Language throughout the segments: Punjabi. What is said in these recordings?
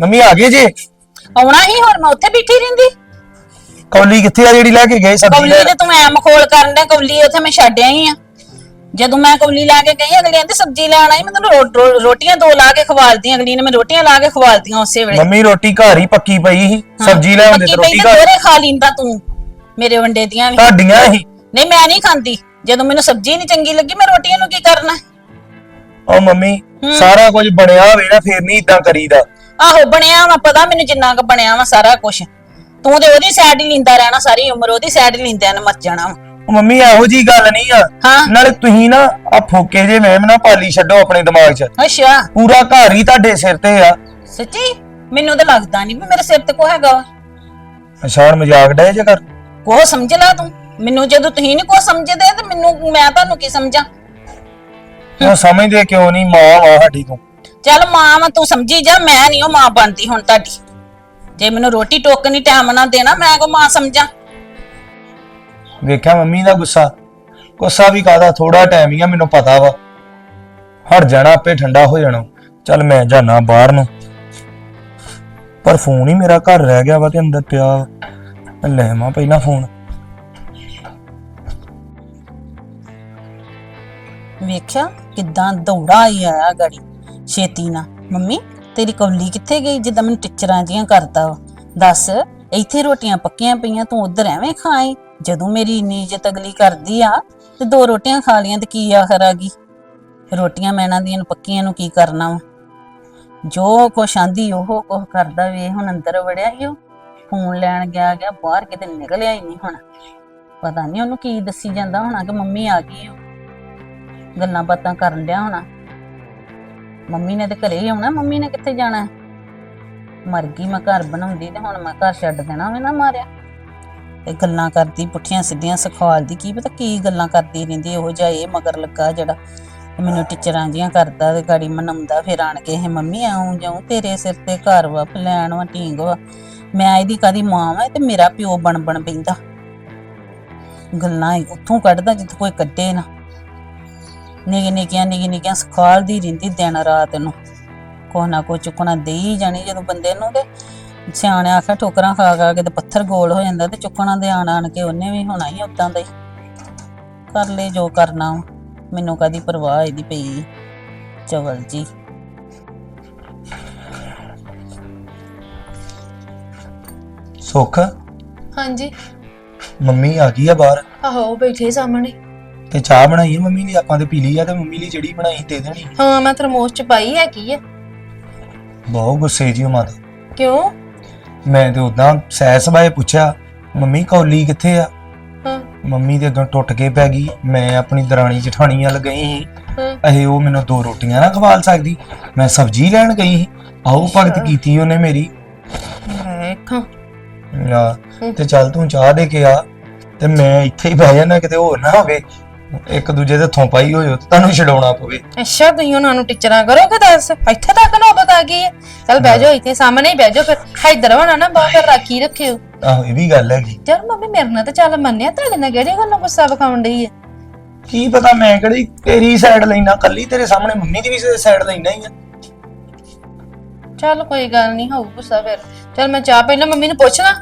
ਮੰਮੀ ਆ ਗਏ ਜੇ? ਆਉਣਾ ਹੀ ਹੁਣ ਮੈਂ ਉੱਥੇ ਬੈਠੀ ਰਹਿੰਦੀ। ਕੌਲੀ ਕਿੱਥੇ ਆ ਜਿਹੜੀ ਲੈ ਕੇ ਗਏ ਸਬਜ਼ੀ ਕੌਲੀ ਤੇ ਤੂੰ ਐ ਮਖੋਲ ਕਰਨ ਦੇ ਕੌਲੀ ਉੱਥੇ ਮੈਂ ਛੱਡ ਆਈ ਆ। ਜਦੋਂ ਮੈਂ ਕੌਲੀ ਲਾ ਕੇ ਗਈ ਅਗਲੀ ਕਹਿੰਦੀ ਸਬਜ਼ੀ ਲੈਣ ਆਈ ਮੈਂ ਤੈਨੂੰ ਰੋ- ਰੋ- ਰੋਟੀਆਂ ਦੋ ਲਾ ਕੇ ਖਵਾਲਦੀਆਂ ਅਗਲੀ ਨੇ ਮੈਂ ਰੋਟੀਆਂ ਲਾ ਕੇ ਖਵਾਲਦੀਆਂ ਉਸੇ ਵੇਲੇ। ਮੰਮੀ ਰੋਟੀ ਘਰ ਹੀ ਪੱਕੀ ਪਈ ਸੀ ਸਬਜ਼ੀ ਲੈ ਆਉਂਦੇ ਰੋਟੀ ਤਾਂ ਘਰ। ਦੋਰੇ ਖਾ ਲਿੰਦਾ ਤੂੰ ਮੇਰੇ ਵੰਡੇ ਦੀਆਂ ਵੀ। ਤੁਹਾਡੀਆਂ ਹੀ। ਨਹੀਂ ਮੈਂ ਨਹੀਂ ਖਾਂਦੀ। ਜਦੋਂ ਮੈਨੂੰ ਸਬਜ਼ੀ ਨਹੀਂ ਚੰਗੀ ਲੱਗੀ ਮੈਂ ਰੋਟੀਆਂ ਨੂੰ ਕੀ ਕਰਨਾ? ਉਹ ਮੰਮੀ ਸਾਰਾ ਕੁਝ ਬਣਿਆ ਹੋਵੇ ਨਾ ਫੇਰ ਨਹੀਂ ਇਦਾਂ ਕਰੀਦਾ। ਆਹੋ ਬਣਿਆ ਵਾ ਪਤਾ ਮੈਨੂੰ ਜਿੰਨਾ ਕੁ ਬਣਿਆ ਵਾ ਸਾਰਾ ਕੁਝ ਤੂੰ ਤੇ ਉਹਦੀ ਸਾਈਡ ਹੀ ਲਿੰਦਾ ਰਹਿਣਾ ਸਾਰੀ ਉਮਰ ਉਹਦੀ ਸਾਈਡ ਹੀ ਲਿੰਦਿਆਂ ਨੇ ਮਰ ਜਾਣਾ ਵਾ। ਉਹ ਮੰਮੀ ਇਹੋ ਜੀ ਗੱਲ ਨਹੀਂ ਆ। ਹਾਂ। ਨਾਲੇ ਤੁਸੀਂ ਨਾ ਆ ਫੋਕੇ ਜੇ ਵਹਿਮ ਨਾ ਪਾਲੀ ਛੱਡੋ ਆਪਣੇ ਦਿਮਾਗ 'ਚ। ਅੱਛਾ। ਪੂਰਾ ਘਰ ਹੀ ਤੁਹਾਡੇ ਸਿਰ ਤੇ ਆ। ਸੱਚੀ? ਮੈਨੂੰ ਤਾਂ ਲੱਗਦਾ ਨਹੀਂ ਵੀ ਮੇਰੇ ਸਿਰ ਤੇ ਕੋ ਹੈਗਾ ਵਾ। ਅਸ਼ਾਨ ਮਜ਼ਾਕ ਡੇ ਜੇ ਕਰ ਕੋ ਸਮਝ ਲੈ ਤੂੰ। ਮੈਨੂੰ ਜਦੋਂ ਤੁਸੀਂ ਨਹੀਂ ਕੋ ਸਮਝਦੇ ਤੇ ਮੈਨੂੰ ਮੈਂ ਤੁਹਾਨੂੰ ਕੀ ਸਮਝਾਂ? ਉਹ ਸਮਝਦੇ ਕਿਉਂ ਨਹੀਂ ਮਾਂ ਵਾ ਸਾਡੀ ਤੂੰ। ਚੱਲ ਮਾਂ ਵਾ ਤੂੰ ਸਮਝੀ ਜਾ ਮੈਂ ਨਹੀਂ ਉਹ ਮਾਂ ਬਣਦੀ ਹੁਣ ਤੁਹਾਡੀ। ਜੇ ਮੈਨੂੰ ਰੋਟੀ ਟੋਕ ਨਹੀਂ ਟਾਈਮ ਨਾ ਦੇਣਾ ਮੈਂ ਕੋ ਮਾਂ ਸਮਝਾਂ। ਵੇਖਿਆ ਮੰਮੀ ਦਾ ਗੁੱਸਾ? ਗੁੱਸਾ ਵੀ ਕਾਦਾ ਥੋੜਾ ਟਾਈਮ ਹੀ ਆ ਮੈਨੂੰ ਪਤਾ ਵਾ। ਹਟ ਜਾਣਾ ਆਪੇ ਠੰਡਾ ਹੋ ਜਾਣਾ। ਚੱਲ ਮੈਂ ਜਾਣਾ ਬਾਹਰ ਨੂੰ। ਪਰ ਫੋਨ ਹੀ ਮੇਰਾ ਘਰ ਰਹਿ ਗਿਆ ਵਾ ਤੇ ਅੰਦਰ ਪਿਆ ਵਾ। ਮੈਂ ਲੈ ਆਵਾਂ ਪਹਿਲਾਂ ਫੋਨ ਵੇਖਿਆ ਕਿਦਾਂ ਦੌੜਾ ਹੀ ਆਇਆ ਗਾੜੀ। ਛੇਤੀ ਨਾ। ਮੰਮੀ, ਤੇਰੀ ਕੌਲੀ ਕਿੱਥੇ ਗਈ ਜਿੱਦਾਂ ਮੈਨੂੰ ਟਿਚਰਾਂ ਜੀਆਂ ਕਰਦਾ ਵਾ? ਦੱਸ, ਇੱਥੇ ਰੋਟੀਆਂ ਪੱਕੀਆਂ ਪਈਆਂ, ਤੂੰ ਉਧਰ ਐਵੇਂ ਖਾਏ ਜਦੋਂ ਮੇਰੀ ਇੰਨੀ ਇੱਜ਼ਤ ਅਗਲੀ ਕਰਦੀ ਆ, ਤੇ ਦੋ ਰੋਟੀਆਂ ਖਾ ਲੀਆਂ ਤੇ ਕੀ ਆਖਰ ਆ ਗਈ? ਰੋਟੀਆਂ ਮੈਨਾਂ ਦੀਆਂ ਨੂੰ ਪੱਕੀਆਂ ਨੂੰ ਕੀ ਕਰਨਾ ਵਾ? ਜੋ ਕੁਛ ਆਂਦੀ ਉਹ ਕੁਛ ਕਰਦਾ ਵੇ, ਹੁਣ ਅੰਦਰ ਵੜਿਆ ਹੀ ਉਹ। ਫੋਨ ਲੈਣ ਗਿਆ ਗਿਆ, ਬਾਹਰ ਕਿਤੇ ਨਿਕਲਿਆ ਹੀ ਨਹੀਂ ਹੁਣ। ਪਤਾ ਨਹੀਂ ਉਹਨੂੰ ਕੀ ਦੱਸੀ ਜਾਂਦਾ ਹੋਣਾ ਕਿ ਮੰਮੀ ਆ ਗਈ ਓ। ਗੱਲਾਂ ਬਾਤਾਂ ਕਰਨ ਡਿਆ ਹੋਣਾ। ਮੰਮੀ ਨੇ ਤੇ ਘਰੇ ਹੀ ਆਉਣਾ, ਮੰਮੀ ਨੇ ਕਿੱਥੇ ਜਾਣਾ? ਮਰ ਗਈ, ਮੈਂ ਘਰ ਬਣਾਉਂਦੀ ਤੇ ਹੁਣ ਮੈਂ ਘਰ ਛੱਡ ਦੇਣਾ ਵੇ ਨਾ ਮਾਰਿਆ। ਤੇ ਗੱਲਾਂ ਕਰਦੀ, ਪੁੱਠੀਆਂ ਸਿੱਧੀਆਂ ਸਿਖਾਲਦੀ ਕੀ ਪਤਾ ਕੀ ਗੱਲਾਂ ਕਰਦੀ ਰਹਿੰਦੀ, ਇਹੋ ਜਿਹਾ ਇਹ ਮਗਰ ਲੱਗਾ ਜਿਹੜਾ ਮੈਨੂੰ ਟੀਚਰਾਂ ਜੀਆਂ ਕਰਦਾ ਤੇ ਗਾੜੀ ਮਨਾਉਂਦਾ ਫਿਰ ਆਣ ਕੇ ਇਹ ਮੰਮੀ, ਆਉਂ ਜਾਉਂ, ਤੇਰੇ ਸਿਰ ਤੇ ਘਰ ਵਾ ਫਲੈਣ ਵਾ, ਢੀਂਗ ਵਾ। ਮੈਂ ਇਹਦੀ ਕਾਦੀ ਮਾਂ ਵਾ ਤੇ ਮੇਰਾ ਪਿਓ ਬਣ ਬਣ ਪੈਂਦਾ ਗੱਲਾਂ ਉੱਥੋਂ ਕੱਢਦਾ ਜਿੱਥੇ ਕੋਈ ਕੱਢੇ ਨਾ। ਨਿੱਕੀ ਨਿੱਕੀਆਂ ਨਿੱਕੀ ਨਿੱਕੀਆਂ ਸਿਖਾਲਦੀ ਰਹਿੰਦੀ ਦਿਨ ਰਾਤ ਨੂੰ। ਕੋਹ ਨਾ ਕੋ ਚੁੱਕਣਾ ਦੇਈ ਜਾਣੀ ਜਦੋਂ ਬੰਦੇ ਨੂੰ ਤੇ ਸਿਆਣੇ ਆਖਿਆ ਠੋਕਰਾਂ ਖਾ ਖਾ ਕੇ ਤੇ ਪੱਥਰ ਗੋਲ ਹੋ ਜਾਂਦਾ ਤੇ ਚੁੱਕਣਾ ਦੇ ਆਣ ਆਣ ਕੇ ਉਹਨੇ ਵੀ ਹੋਣਾ ਹੀ ਉਦਾਂ ਦਾ ਹੀ। ਕਰ ਲੈ ਜੋ ਕਰਨਾ। ਮੈਨੂੰ ਕਦੀ ਪਰਵਾਹ ਇਹਦੀ ਪਈ ਚਵਲ ਜੀ। ਸੁੱਖ? ਹਾਂਜੀ। ਮੰਮੀ ਆ ਗਈ ਆ ਬਾਹਰ? ਆਹੋ ਉਹ ਬੈਠੇ ਸਾਹਮਣੇ। ਤੇ ਚਾਹ ਬਣਾਈ ਆ ਮੰਮੀ ਲਈ ਆਪਾਂ ਤੇ ਪੀ ਲਈ ਆ ਤੇ ਮੰਮੀ ਲਈ ਜਿਹੜੀ ਬਣਾਈ ਦੇ ਦੇਣੀ। ਹਾਂ ਮੈਂ ਥਰਮੋਸ ਚ ਪਾਈ ਹੈ ਕੀ ਹੈ ਬਹੁਤ ਗੁੱਸੇ ਜੀ ਉਹ ਮਾਤਾ ਕਿਉਂ? ਮੈਂ ਤੇ ਉਦਾਂ ਸਹਿ ਸਬਾਏ ਪੁੱਛਿਆ ਮੰਮੀ ਕੌਲੀ ਕਿੱਥੇ ਆ? ਹਾਂ। ਮੰਮੀ ਦੇ ਅੱਗੋਂ ਟੁੱਟ ਕੇ ਪੈ ਗਈ। ਮੈਂ ਆਪਣੀ ਦਰਾਣੀ ਜਠਾਣੀ ਵੱਲ ਗਈ ਸੀ। ਹਾਂ। ਇਹ ਉਹ ਮੈਨੂੰ ਦੋ ਰੋਟੀਆਂ ਨਾ ਖਵਾਲ ਸਕਦੀ। ਮੈਂ ਸਬਜ਼ੀ ਲੈਣ ਗਈ ਸੀ। ਆਓ ਭਗਤ ਕੀਤੀ ਉਹਨੇ ਮੇਰੀ। ਵੇਖਾਂ ਆ, ਤੇ ਚੱਲ ਤੂੰ ਚਾਹ ਦੇ ਕੇ ਆ। ਤੇ ਮੈਂ ਇੱਥੇ ਹੀ ਬਹਿ ਜਾਣਾ ਕਿਤੇ ਹੋਰ ਨਾ ਹੋਵੇ। ਇੱਕ ਦੂਜੇ ਦੇ ਥੋਂ ਪਾਈ ਹੋਇਓ ਤੇ ਤੁਹਾਨੂੰ ਛਡਾਉਣਾ ਪਵੇ। ਅੱਛਾ ਤੁਸੀਂ ਉਹਨਾਂ ਨੂੰ ਟੀਚਰਾਂ ਕਰੋਗੇ ਦੱਸ? ਇੱਥੇ ਤੱਕ ਨੌਬਤ ਆ ਗਈ ਹੈ। ਚੱਲ ਬਹਿ ਜਾਓ ਇੱਥੇ ਸਾਹਮਣੇ ਹੀ ਬਹਿ ਜਾਓ ਫਿਰ। ਇੱਧਰ ਹੋਣਾ ਨਾ ਬਾਹਰ ਰਾਖੀ ਰੱਖਿਓ। ਆਹੋ ਇਹ ਵੀ ਗੱਲ ਹੈਗੀ। ਚਲ ਮੰਮੀ ਮੇਰੇ ਨਾਲ ਤਾਂ ਚੱਲ ਮੰਨਿਆ ਤੁਹਾਡੇ ਨਾਲ ਕਿਹੜੀ ਗੱਲੋਂ ਗੁੱਸਾ ਵਿਖਾਉਣ ਡਈ ਹੈ? ਕੀ ਪਤਾ ਮੈਂ ਕਿਹੜੀ ਤੇਰੀ ਸਾਈਡ ਲੈਣਾ ਕੱਲੀ ਤੇਰੇ ਸਾਹਮਣੇ ਮੰਮੀ ਦੀ ਵੀ ਸਾਈਡ ਲੈਣਾ ਹੀ ਆ। ਚੱਲ ਕੋਈ ਗੱਲ ਨਹੀਂ ਹੋਊ ਗੁੱਸਾ ਫਿਰ। ਚੱਲ ਮੈਂ ਚਾਹ ਪਹਿਲਾਂ ਮੰਮੀ ਨੂੰ ਪੁੱਛਣਾ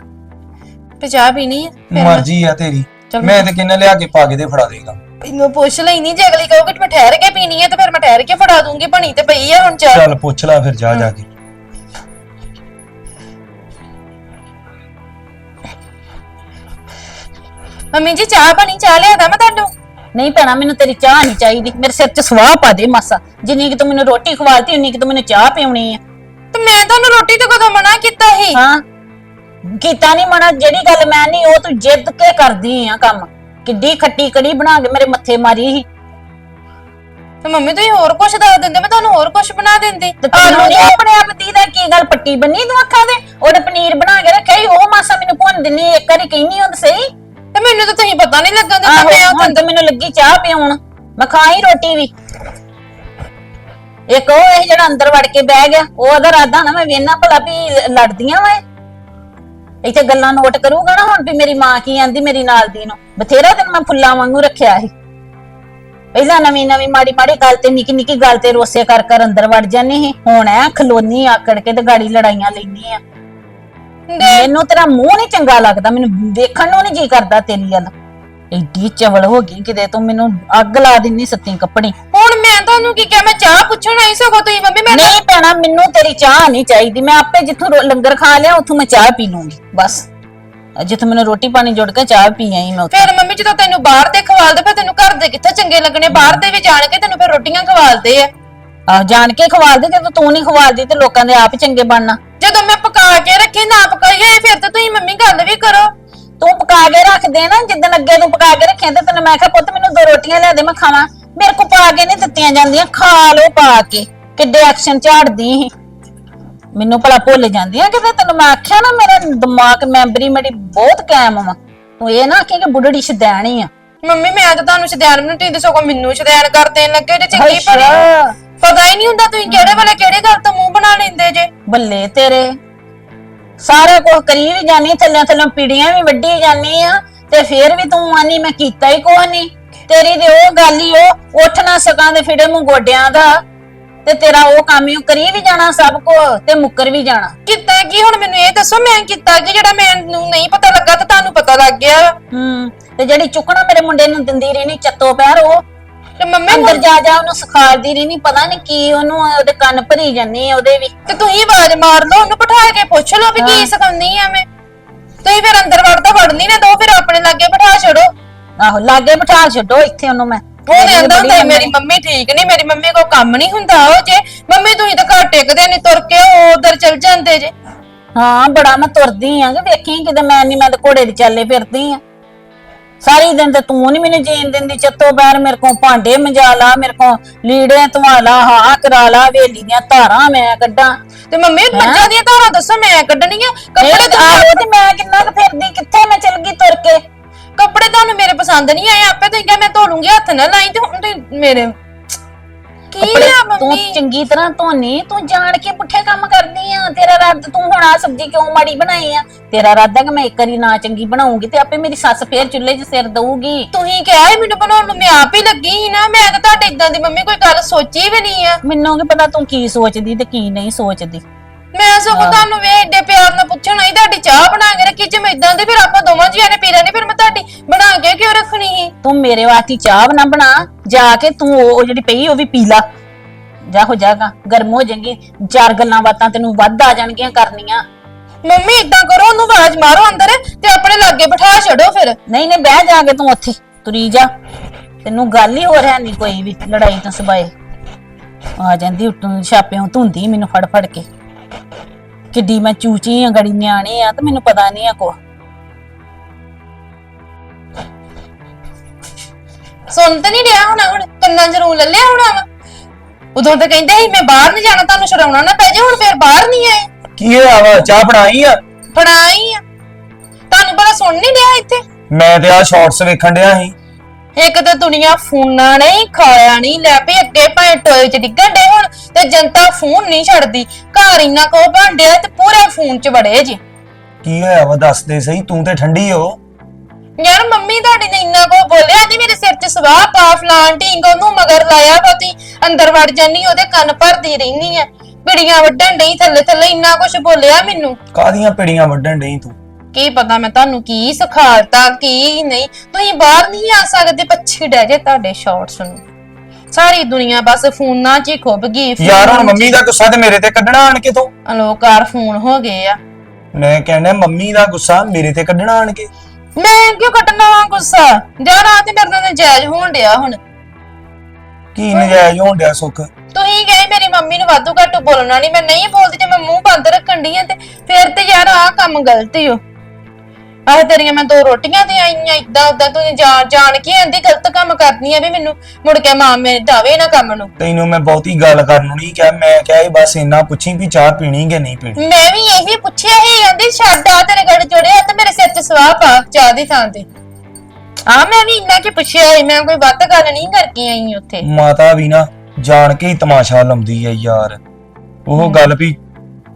ਤੇ ਚਾਹ ਪੀਣੀ ਹੈ? ਫਿਰ ਮੈਂ- ਮਰਜ਼ੀ ਆ ਤੇਰੀ। ਚੱਲ ਮੈਂ ਤੇ ਕਿੰਨਾ ਲਿਆ ਕੇ ਪਾ ਕੇ ਦੇ ਫੜਾ ਦੇਗਾ। ਪਹਿਲਾਂ ਪੁੱਛ ਲੈਣੀ ਜੇ ਅਗਲੀ ਕਹੋਗੇ ਕਿ ਮੈਂ ਠਹਿਰ ਕੇ ਪੀਣੀ ਹੈ ਤੇ ਫਿਰ ਮੈਂ ਠਹਿਰ ਕੇ ਫੜਾ ਦੂੰਗੀ ਬਣੀ ਤੇ ਪਈ ਹੈ ਹੁਣ ਚਾਹ। ਚੱਲ ਪੁੱਛ ਲੈ ਫਿਰ ਜਾ ਜਾ ਕੇ। ਮੰਮੀ ਜੀ ਚਾਹ ਬਣੀ ਚਾਹ ਲਿਆਦਾ ਮੈਂ ਤੁਹਾਨੂੰ? ਨਹੀਂ ਭੈਣਾ ਮੈਨੂੰ ਤੇਰੀ ਚਾਹ ਨਹੀਂ ਚਾਹੀਦੀ। ਮੇਰੇ ਸਿਰ 'ਚ ਸਵਾਹ ਪਾ ਦੇ ਮਾਸਾ। ਜਿੰਨੀ ਕਿ ਤੂੰ ਮੈਨੂੰ ਰੋਟੀ ਖਵਾਲਤੀ ਉਨੀ ਕਿ ਤੂੰ ਮੈਨੂੰ ਚਾਹ ਪਿਉਣੀ ਆ। ਤੇ ਮੈਂ ਤੁਹਾਨੂੰ ਰੋਟੀ ਤੋਂ ਕਦੋਂ ਮਨਾ ਕੀਤਾ ਸੀ? ਹਾਂ। ਕੀਤਾ ਨਹੀਂ ਮਨਾ ਜਿਹੜੀ ਗੱਲ ਮੈਂ ਨਹੀਂ ਉਹ ਤੂੰ ਜਿੱਦ ਕੇ ਕਰਦੀ ਆ ਕੰਮ। ਕਿੱਡੀ ਖੱਟੀ ਕੜੀ ਬਣਾ ਕੇ ਮੇਰੇ ਮੱਥੇ ਮਾਰੀ ਸੀ। ਤੇ ਮੰਮੀ ਤੁਸੀਂ ਹੋਰ ਕੁਝ ਦੱਸ ਦਿੰਦੇ ਮੈਂ ਤੁਹਾਨੂੰ ਹੋਰ ਕੁਝ ਬਣਾ ਦਿੰਦੀ। ਤੇ ਤੈਨੂੰ ਨੀ ਆਪਣੇ ਆਪ ਦੀ ਦਾ ਕੀ ਗੱਲ ਪੱਟੀ ਬੰਨੀ ਤੂੰ ਅੱਖਾਂ ਦੇ ਉਹਦੇ ਪਨੀਰ ਬਣਾ ਕੇ ਰੱਖਿਆ ਸੀ ਉਹ ਮਾਸਾ ਮੈਨੂੰ ਭੁੰਨ ਦਿੰਨੀ ਇੱਕ ਵਾਰੀ ਕਹਿਨੀ ਹੁੰਦ ਸਹੀ ਤੇ ਮੈਨੂੰ ਤਾਂ ਤੁਸੀਂ ਪਤਾ ਨਹੀਂ ਲੱਗਣ ਦਿੱਤਾ ਆਹੋ ਮੈਂ ਹੁਣ ਤਾਂ ਮੈਨੂੰ ਲੱਗੀ ਚਾਹ ਪਿਉਣ। ਮੈਂ ਖਾਈ ਰੋਟੀ ਵੀ। ਇੱਕ ਉਹ ਇਹ ਜਿਹੜਾ ਅੰਦਰ ਵੜ ਕੇ ਬਹਿ ਗਿਆ ਉਹ ਉਹਦਾ ਰਾਦਾ ਨਾ ਮੈਂ ਵੇਨਾ ਭਲਾ ਵੀ ਲੜਦੀਆਂ ਵਾ ਇਹ। ਇੱਥੇ ਗੱਲਾਂ ਨੋਟ ਕਰੂਗਾ ਨਾ ਹੁਣ ਵੀ ਮੇਰੀ ਮਾਂ ਕੀ ਆਂਦੀ ਮੇਰੀ ਨਾਲ ਦੀ ਨੂੰ। ਬਥੇਰਾ ਦਿਨ ਮੈਂ ਫੁੱਲਾਂ ਵਾਂਗੂ ਰੱਖਿਆ ਸੀ। ਪਹਿਲਾਂ ਨਵੀਂ ਨਵੀਂ ਮਾੜੀ ਮਾੜੀ ਗੱਲ ਤੇ ਨਿੱਕੀ ਨਿੱਕੀ ਗੱਲ ਤੇ ਰੋਸੇ ਕਰ ਕਰ ਅੰਦਰ ਵੜ ਜਾਨੀ ਸੀ। ਹੁਣ ਐ ਖਲੋਨੀ ਆਕੜ ਕੇ ਤੇ ਗਾੜੀ ਲੜਾਈਆਂ ਲੈਣੀ ਆ। ਮੈਨੂੰ ਤੇਰਾ ਮੂੰਹ ਨਹੀਂ ਚੰਗਾ ਲੱਗਦਾ ਮੈਨੂੰ ਦੇਖਣ ਨੂੰ ਨਹੀਂ ਜੀ ਕਰਦਾ ਤੇਰੀ ਗੱਲ। ਐਡੀ ਚਵਲ ਹੋ ਗਈ ਕਿਤੇ ਤੂੰ ਮੈਨੂੰ ਅੱਗ ਲਾ ਦਿੰਨੀ ਸੱਤੀ ਕੱਪੜੀ। ਹੁਣ ਮੈਂ ਤੁਹਾਨੂੰ ਕੀ ਕਿਹਾ ਮੈਂ ਚਾਹ ਪੁੱਛਣ ਆਈ ਸਗੋਂ ਤੁਸੀਂ ਮੰਮੀ ਮੈਂ ਨਹੀਂ ਭੈਣਾ ਮੈਨੂੰ ਤੇਰੀ ਚਾਹ ਨਹੀਂ ਚਾਹੀਦੀ। ਮੈਂ ਆਪੇ ਜਿੱਥੋਂ ਰੋ- ਲੰਗਰ ਖਾ ਲਿਆ ਉੱਥੋਂ ਮੈਂ ਚਾਹ ਪੀ ਲੂੰਗੀ ਬਸ। ਜਿੱਥੋਂ ਮੈਨੂੰ ਰੋਟੀ ਪਾਣੀ ਜੁੜ ਕੇ ਚਾਹ ਪੀ ਆਈ ਮੈਂ ਉੱਥੇ। ਫਿਰ ਮੰਮੀ ਜਦੋਂ ਤੈਨੂੰ ਬਾਹਰ ਦੇ ਖਵਾਲਦੇ ਫਿਰ ਤੈਨੂੰ ਘਰ ਦੇ ਕਿੱਥੇ ਚੰਗੇ ਲੱਗਣੇ? ਬਾਹਰ ਦੇ ਵੀ ਜਾਣ ਕੇ ਤੈਨੂੰ ਫਿਰ ਰੋਟੀਆਂ ਖਵਾਲਦੇ ਆ। ਆ ਜਾਣ ਕੇ ਖਵਾਲਦੇ ਜਦੋਂ ਤੂੰ ਨਹੀਂ ਖਵਾਲਦੀ ਤੇ ਲੋਕਾਂ ਦੇ ਆਪ ਹੀ ਚੰਗੇ ਬਣਨਾ। ਜਦੋਂ ਮੈਂ ਪਕਾ ਕੇ ਰੱਖੇ ਨਾ ਪਕਾਈਏ ਫਿਰ ਤਾਂ ਤੁਸੀਂ ਮੰਮੀ ਗੱਲ ਵੀ ਕਰੋ। ਤੂੰ ਪਕਾ ਕੇ ਰੱਖਦੇ ਨਾ ਜਿੱਦਣ ਅੱਗੇ ਤੂੰ ਪਕਾ ਕੇ ਰੱਖਿਆ ਤੇ ਤੈਨੂੰ ਮੈਂ ਕਿਹਾ ਪੁੱਤ ਮੈਨੂੰ ਦੋ ਰੋਟੀਆਂ ਲਿਆ ਦੇ ਮੈਂ ਖਾਵਾਂ। ਮੇਰੇ ਕੋ ਪਾ ਕੇ ਨਹੀਂ ਦਿੱਤੀਆਂ ਜਾਂਦੀਆਂ ਖਾ ਲੋ ਪਾ ਕੇ। ਕਿੱਡੇ ਐਕਸ਼ਨ ਝਾੜਦੀ ਸੀ। ਮੈਨੂੰ ਭਲਾ ਭੁੱਲ ਜਾਂਦੀਆਂ ਕਿਤੇ ਤੈਨੂੰ ਮੈਂ ਆਖਿਆ ਨਾ ਮੇਰਾ ਦਿਮਾਗ ਮੈਮਰੀ ਮੇਰੀ ਬਹੁਤ ਕਾਇਮ ਵਾ ਤੂੰ ਇਹ ਨਾ ਆਖੀ ਕਿ ਬੁੱਢੜੀ ਸ਼ਦੈਣੀ ਆ। ਮੰਮੀ ਮੈਂ ਤਾਂ ਤੁਹਾਨੂੰ ਸ਼ਦੈਨ ਨੂੰ ਤੁਸੀਂ ਸਗੋਂ ਮੈਨੂੰ ਸ਼ਦੈਨ ਕਰ ਦੇਣ ਲੱਗੇ ਜੇ ਚੰਗੀ ਭਲੀ ਅੱਛਾ ਪਤਾ ਹੀ ਨਹੀਂ ਹੁੰਦਾ ਤੁਸੀਂ ਕਿਹੜੇ ਵੇਲੇ ਕਿਹੜੇ ਗੱਲ ਤੋਂ ਮੂੰਹ ਬਣਾ ਲੈਂਦੇ ਜੇ। ਬੱਲੇ ਤੇਰੇ। ਸਾਰਾ ਕੁਝ ਕਰੀ ਵੀ ਜਾਨੀ ਥੱਲੇ ਥੱਲੇ ਪੀੜੀਆਂ ਵੀ ਵੱਢੀ ਜਾਨੀ ਆ ਤੇ ਫੇਰ ਵੀ ਤੂੰ ਆਨੀ ਮੈਂ ਕੀਤਾ ਹੀ ਕੁਛ ਨਹੀਂ ਤੇਰੀ ਤੇ ਉਹ ਗੱਲ ਹੀ ਉਹ ਉੱਠ ਨਾ ਸਕਾਂ ਦੇ ਫਿੜੇ ਮੂੰਹ ਗੋਡਿਆਂ ਦਾ। ਤੇ ਤੇਰਾ ਉਹ ਕੰਮ ਹੀ ਉਹ ਕਰੀ ਵੀ ਜਾਣਾ ਸਭ ਕੋ ਤੇ ਮੁੱਕਰ ਵੀ ਜਾਣਾ। ਕੀਤਾ ਕੀ ਹੁਣ ਮੈਨੂੰ ਇਹ ਦੱਸੋ ਮੈਂ ਕੀਤਾ ਕਿ? ਜਿਹੜਾ ਮੈਨੂੰ ਨਹੀਂ ਪਤਾ ਲੱਗਾ ਤਾਂ ਤੁਹਾਨੂੰ ਪਤਾ ਲੱਗ ਗਿਆ। ਹੂੰ ਤੇ ਜਿਹੜੀ ਚੁੱਕਣਾ ਮੇਰੇ ਮੁੰਡੇ ਨੂੰ ਦਿੰਦੀ ਰਹਿਣੀ ਚੱਤੋ ਪੈਰ ਉਹ। ਤੇ ਮੰਮੀ ਅੰਦਰ ਜਾ ਜਾ ਉਹਨੂੰ ਸਿਖਾਲਦੀ ਰਹਿਣੀ ਪਤਾ ਨਹੀਂ ਕੀ ਉਹਨੂੰ ਉਹਦੇ ਕੰਨ ਭਰੀ ਜਾਂਦੀ ਆ ਉਹਦੇ ਵੀ। ਤੇ ਤੁਸੀਂ ਆਵਾਜ਼ ਮਾਰ ਲਓ ਉਹਨੂੰ ਬਿਠਾ ਕੇ ਪੁੱਛ ਲਓ ਵੀ ਕੀ ਸਿਖਾਉਂਦੀ ਆ ਮੈਂ। ਤੁਸੀਂ ਫਿਰ ਅੰਦਰ ਵੜਦਾ ਵੜਨੀ ਨਾ ਦੋ ਫਿਰ ਆਪਣੇ ਲਾਗੇ ਬਿਠਾ ਛੱਡੋ। ਆਹੋ ਲਾਗੇ ਬਿਠਾ ਛੱਡੋ ਇੱਥੇ ਉਹਨੂੰ ਮੈਂ। ਬੜੀ ਤੇ ਮੰਮੀ- ਮੇਰੀ ਮੰਮੀ ਠੀਕ ਨਹੀਂ ਮੇਰੀ ਮੰਮੀ ਕੋ ਕੰਮ ਨਹੀਂ ਹੁੰਦਾ ਉਹ ਜੇ। ਮੰਮੀ ਤੁਸੀਂ ਤਾਂ ਘਰ ਟਿਕਦੇ ਨਹੀਂ ਤੁਰ ਕੇ ਉਹ ਉਧਰ ਚਲ ਜਾਂਦੇ ਜੇ। ਹਾਂ ਬੜਾ ਮੈਂ ਤੁਰਦੀ ਆਂ ਕਿ ਵੇਖੀ ਕਿਤੇ ਮੈਂ ਨਹੀਂ ਮੈਂ ਤਾਂ ਘੋੜੇ ਦੇ ਚੱਲੇ ਫਿਰਦੀ ਆ। ਸਾਰੀ ਦਿਨ ਤੇ ਤੂੰ ਨਹੀਂ ਮੈਨੂੰ ਜੀਣ ਦਿੰਦੀ ਚੱਤੋ ਬੈਰ ਮੇਰੇ ਕੋਲ ਭਾਂਡੇ ਮੰਜਾ ਲਾ ਮੇਰੇ ਕੋਲ ਲੀੜੇ ਧਵਾ ਲਾ ਹਾਂ ਕਰਾ ਲਾ ਵੇਲੀ ਦੀਆਂ ਧਾਰਾਂ ਮੈਂ ਕੱਢਾਂ। ਤੇ ਮੰਮੀ ਮੱਝਾਂ ਦੀਆਂ ਧਾਰਾਂ ਦੱਸੋ ਮੈਂ ਕੱਢਣੀਆਂ। ਕੱਪੜੇ ਕੱਪੜੇ ਤਾਂ ਆਹੋ ਤੇ ਮੈਂ ਕਿੰਨਾ ਕੁ ਫਿਰਦੀ ਤੁਹਾਨੂੰ ਮੇਰੇ ਪਸੰਦ ਨਹੀਂ ਆਏ ਆਪੇ ਤੁਸੀਂ ਕਿਹਾ ਮੈਂ ਧੋ ਲੂੰਗੀ ਹੱਥ ਨਾਲ ਲਾਈ ਤੇ ਹੁਣ ਤੁਸੀਂ ਮੇਰੇ ਕੀ ਕੱਪੜੇ ਆ ਤੂੰ ਮੰਮੀ? ਚੰਗੀ ਤਰ੍ਹਾਂ ਧੋਨੀ ਤੂੰ ਜਾਣ ਕੇ ਪੁੱਠੇ ਕੰਮ ਕਰਦੀ ਆ ਤੇਰਾ ਰੱਦ ਤੂੰ ਹੁਣ ਆ ਸਬਜ਼ੀ ਕਿਉਂ ਮਾੜੀ ਬਣਾਈ ਆ? ਤੇਰਾ ਰੱਦ ਹੈ ਕਿ ਮੈਂ ਇੱਕ ਵਾਰੀ ਨਾ ਚੰਗੀ ਬਣਾਉਂਗੀ ਤੇ ਆਪੇ ਮੇਰੀ ਸੱਸ ਫੇਰ ਚੁੱਲ੍ਹੇ 'ਚ ਸਿਰ ਦਊਗੀ। ਤੁਸੀਂ ਕਿਹਾ ਸੀ ਮੈਨੂੰ ਬਣਾਉਣ ਨੂੰ ਮੈਂ ਆਪ ਹੀ ਲੱਗੀ ਸੀ ਨਾ ਮੈਂ ਤਾਂ ਤੁਹਾਡੇ ਇਦਾਂ ਦੀ ਮੰਮੀ ਕੋਈ ਗੱਲ ਸੋਚੀ ਵੀ ਨਹੀਂ ਆ। ਮੈਨੂੰ ਕੀ ਪਤਾ ਤੂੰ ਕੀ ਸੋਚਦੀ ਤੇ ਕੀ ਨਹੀਂ ਸੋਚਦੀ। ਮੈਂ ਸਗੋਂ ਤੁਹਾਨੂੰ ਵੇ ਏਡੇ ਪਿਆਰ ਨਾਲ ਪੁੱਛਣ ਆਈ ਤੁਹਾਡੀ ਚਾਹ ਬਣਾ ਕੇ ਰੱਖੀ ਜੇ ਮੈਂ ਇਦਾਂ ਦੀ ਫਿਰ ਆਪਾਂ ਦੋਵਾਂ ਜੀਆਂ ਨੇ ਪੀ ਲੈਣੀ ਫਿਰ ਮੈਂ ਤੁਹਾਡੀ ਬਣਾ ਕੇ ਕਿਉਂ ਰੱਖਣੀ ਸੀ? ਤੂੰ ਮੇਰੇ ਵਾਸਤੇ ਚਾਹ ਨਾ ਬਣਾ ਜਾ ਕੇ ਤੂੰ ਉਹ ਉਹ ਜਿਹੜੀ ਪਈ ਉਹ ਵੀ ਪੀ ਲਾ। ਜਾ ਹੋ ਜਾਗਾ ਗਰਮ ਹੋ ਜਾਏਗੀ ਚਾਰ ਗੱਲਾਂ ਬਾਤਾਂ ਤੈਨੂੰ ਵੱਧ ਆ ਜਾਣਗੀਆਂ ਕਰਨੀਆਂ। ਮੰਮੀ ਇਦਾਂ ਕਰੋ ਉਹਨੂੰ ਆਵਾਜ਼ ਮਾਰੋ ਅੰਦਰ ਤੇ ਆਪਣੇ ਲਾਗੇ ਬਿਠਾ ਛੱਡੋ ਫਿਰ। ਨਹੀਂ ਨਹੀਂ ਬਹਿ ਜਾ ਕੇ ਤੂੰ ਉੱਥੇ ਤੁਰੀ ਜਾ। ਤੈਨੂੰ ਗੱਲ ਹੀ ਹੋ ਰਿਹਾ ਨਹੀਂ ਕੋਈ ਵੀ ਲੜਾਈ ਤੋਂ ਸਬਾਏ ਆ ਜਾਂਦੀ ਉੱਤੋਂ ਛਾਪਿਓਂ ਧੁੰਦੀ ਮੈਨੂੰ ਫੜ ਫੜ ਕੇ। ਕਿੱਡੀ ਮੈਂ ਚੂਚੀ ਆ ਗੜੀ ਨਿਆਣੇ ਆ ਤੇ ਮੈਨੂੰ ਪਤਾ ਨਹੀਂ ਆ ਕੋ ਸੁਣ ਤਾਂ ਨਹੀਂ ਰਿਹਾ ਹੋਣਾ ਹੁਣ ਕੰਨਾਂ 'ਚ ਰੂ ਲੈ ਲਿਆ ਹੋਣਾ ਵਾ। ਉਦੋਂ ਤਾਂ ਕਹਿੰਦੇ ਸੀ ਮੈਂ ਬਾਹਰ ਨਹੀਂ ਜਾਣਾ ਤੁਹਾਨੂੰ ਛਡਾਉਣਾ ਨਾ ਪੈ ਜੇ ਹੁਣ ਫਿਰ ਬਾਹਰ ਨਹੀਂ ਆਏ। ਕੀ ਹੋਇਆ ਵਾ? ਚਾਹ ਬਣਾਈ ਆ? ਫੜਾਈ ਆ। ਤੁਹਾਨੂੰ ਪਤਾ ਸੁਣ ਨਹੀਂ ਰਿਹਾ ਇੱਥੇ? ਮੈਂ ਤੇ ਆ ਸ਼ਾਰਟਸ ਵੇਖਣ ਡਿਆ ਸੀ। ਇੱਕ ਤਾਂ ਦੁਨੀਆ ਫੋਨਾਂ ਨਹੀਂ ਖਾਇਆ ਨਹੀਂ ਲੈ ਪਈ ਅੱਗੇ ਭਾਵੇਂ ਟੋਏ 'ਚ ਡਿੱਗਣ ਡੇ ਹੁਣ ਤੇ ਜਨਤਾ ਫੋਨ ਨਹੀਂ ਛੱਡਦੀ। ਘਰ ਇੰਨਾ ਕੋ ਭਾਂਡਿਆ ਤੇ ਪੂਰੇ ਫੋਨ 'ਚ ਵੜੇ ਜੀ। ਕੀ ਹੋਇਆ ਵਾ ਦੱਸ ਦੇ ਸਹੀ ਤੂੰ ਤੇ ਠੰਡੀ ਹੋ। ਯਾਰ ਮੰਮੀ ਤੁਹਾਡੀ ਨੇ ਇੰਨਾ ਕੋ ਬੋਲਿਆ ਜੀ ਮੇਰੇ ਸਿਰ 'ਚ ਸਵਾਹ ਪਾ ਫਲਾਨ ਢੀਂਗ ਉਹਨੂੰ ਮਗਰ ਲਾਇਆ ਪਤੀ ਅੰਦਰ ਵੜ ਜਾਨੀ ਉਹਦੇ ਕੰਨ ਭਰਦੀ ਰਹਿਨੀ ਆ। ਬਿੜੀਆਂ ਵੱਢਣ ਡਈ ਥੱਲੇ ਥੱਲੇ ਇੰਨਾ ਕੁਝ ਬੋਲਿਆ ਮੈਨੂੰ। ਕਾਦੀਆਂ ਪਿੜੀਆਂ ਵੱਢਣ ਡਈ ਤੂੰ? ਕੀ ਪਤਾ ਮੈਂ ਤੁਹਾਨੂੰ ਕੀ ਸਿਖਾਲਤਾ ਕੀ ਨਹੀਂ। ਤੁਸੀਂ ਬਾਹਰ ਨਹੀਂ ਆ ਸਕਦੇ ਪੱਛੀ ਡੈ ਜੇ ਤੁਹਾਡੇ ਸ਼ਾਰਟਸ ਨੂੰ। ਸਾਰੀ ਦੁਨੀਆ ਬਸ ਫੋਨਾਂ 'ਚ ਹੀ ਖੁੱਭ ਗਈ ਯਾਰ ਹੁਣ ਮੰਮੀ ਦਾ ਗੁੱਸਾ ਤੇ ਮੇਰੇ ਤੇ ਕੱਢਣਾ ਆਣ ਕੇ ਤੂੰ? ਅਲੋਕਾਰ ਫੋਨ ਹੋ ਗਏ ਆ। ਮੈਂ ਕਹਿੰਦਾ ਮੰਮੀ ਦਾ ਗੁੱਸਾ ਮੇਰੇ ਤੇ ਕੱਢਣਾ ਆਣ ਕੇ। ਮੈਂ ਕਿਉਂ ਕੱਟਣਾ ਵਾ ਗੁੱਸਾ? ਜਾਣਾ ਤੇ ਮੇਰੇ ਨਾਲ ਜਾਇਜ਼ ਹੋਣ ਡਿਆ ਹੁਣ। ਕੀ ਨਜਾਇਜ਼ ਹੋਣ ਡਿਆ ਸੁੱਖ? ਤੁਸੀਂ ਗਏ ਮੇਰੀ ਮੰਮੀ ਨੂੰ ਵਾਧੂ ਘੱਟ ਬੋਲਣਾ ਨਹੀਂ ਮੈਂ ਨਹੀਂ ਬੋਲਦੀ ਤੇ ਮੈਂ ਮੂੰਹ ਬੰਦ ਰੱਖਣ ਆ ਤੇ ਫਿਰ ਤੇ ਯਾਰ ਆਹ ਕੰਮ ਗਲਤ ਹੀ ਹੋ ਆਹ ਤੇਰੀਆਂ ਮੈਂ ਦੋ ਰੋਟੀਆਂ ਤੇ ਆਈਆਂ ਇਦਾਂ ਉਦਾਂ ਤੂੰ ਜਾਣ ਜਾਣ ਕੇ ਆਂਦੀ ਗਲਤ ਕੰਮ ਕਰਦੀ ਆ ਵੀ ਮੈਨੂੰ। ਮੁੜ ਕੇ ਮਾਂ ਮੇਰੇ ਦਾਵੇ ਨਾ ਕੰਮ ਨੂੰ। ਤੈਨੂੰ ਮੈਂ ਬਹੁਤੀ ਗੱਲ ਕਰਨ ਨੂੰ ਨਹੀਂ ਕਿਹਾ ਮੈਂ ਕਿਹਾ ਇਹ ਬਸ ਇੰਨਾ ਪੁੱਛੀ ਵੀ ਚਾਹ ਪੀਣੀ ਕਿ ਨਹੀਂ ਪੀਣੀ। ਮੈਂ ਵੀ ਇਹੀ ਪੁੱਛਿਆ ਹੀ ਆਂਦੀ ਛੱਡ ਆ ਤੇਰੇ ਗੜ ਜੋੜਿਆ ਤੇ ਮੇਰੇ ਸਿਰ 'ਚ ਸਵਾਹ ਪਾ ਚਾਹ ਦੀ ਥਾਂ ਤੇ। ਆ ਮੈਂ ਵੀ ਇੰਨਾ ਕੀ ਪੁੱਛਿਆ ਸੀ ਮੈਂ ਕੋਈ ਵੱਧ ਗੱਲ ਨਹੀਂ ਕਰਕੇ ਆਈ ਉੱਥੇ। ਮਾਤਾ ਵੀ ਨਾ ਜਾਣ ਕੇ ਹੀ ਤਮਾਸ਼ਾ ਲਾਉਂਦੀ ਆ ਯਾਰ। ਉਹ ਗੱਲ ਵੀ